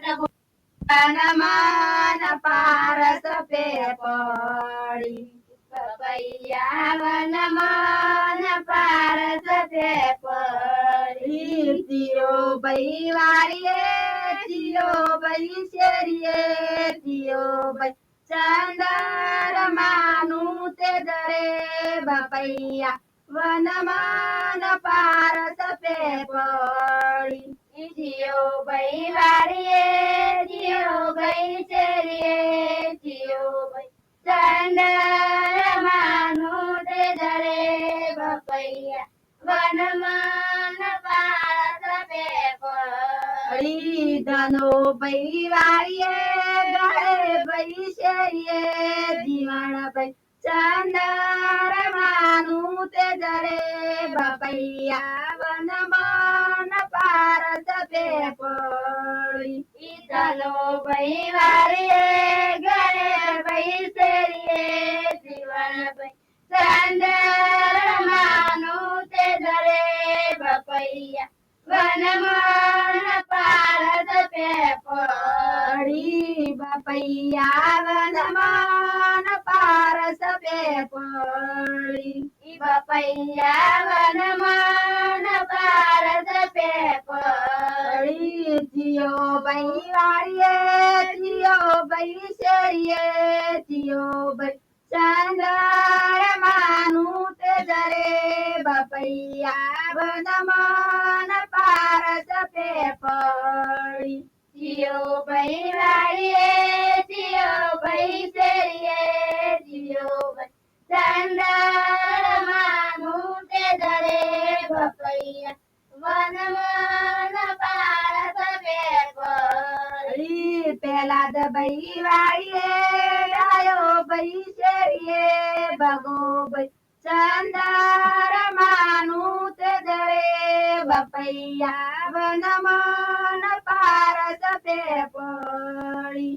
વનમાં પારસ પે પડી પપૈયા વનમાં પારસ પે પડી જીઓ ભાઈ વાળીએ જીઓ ભાઈ શેરીએ જીઓ ભાઈ ચંદરમાનું તે દરે બપૈયા વનમાન પારસ પે ધનો ભાઈ વાળીએ ગળે ભાઈ શેરીએ ચંદરમાનું તે જરે બપૈયા વનમાન પારસ બે પડી ધનો ભાઈ પડી બપૈયા વનમાન પારસ પે પડી બપૈયા વનમાન પારસ પે પડી જીઓ ભાઈ વાળીએ જીઓ ભાઈ શેરીએ જીઓ ભાઈ ચંદરમાનું તે જરે. બપૈયા વનમાન પારસ પે પડી જીઓ ભાઈ વાળીએ શેરીએ જીઓ ભાઈ વાળીએ ડાયો ભાઈ શેરીએ ભગો ભાઈ ચંદરમાનું તે દરે બપૈયા વનમાન પારસ પે પડી.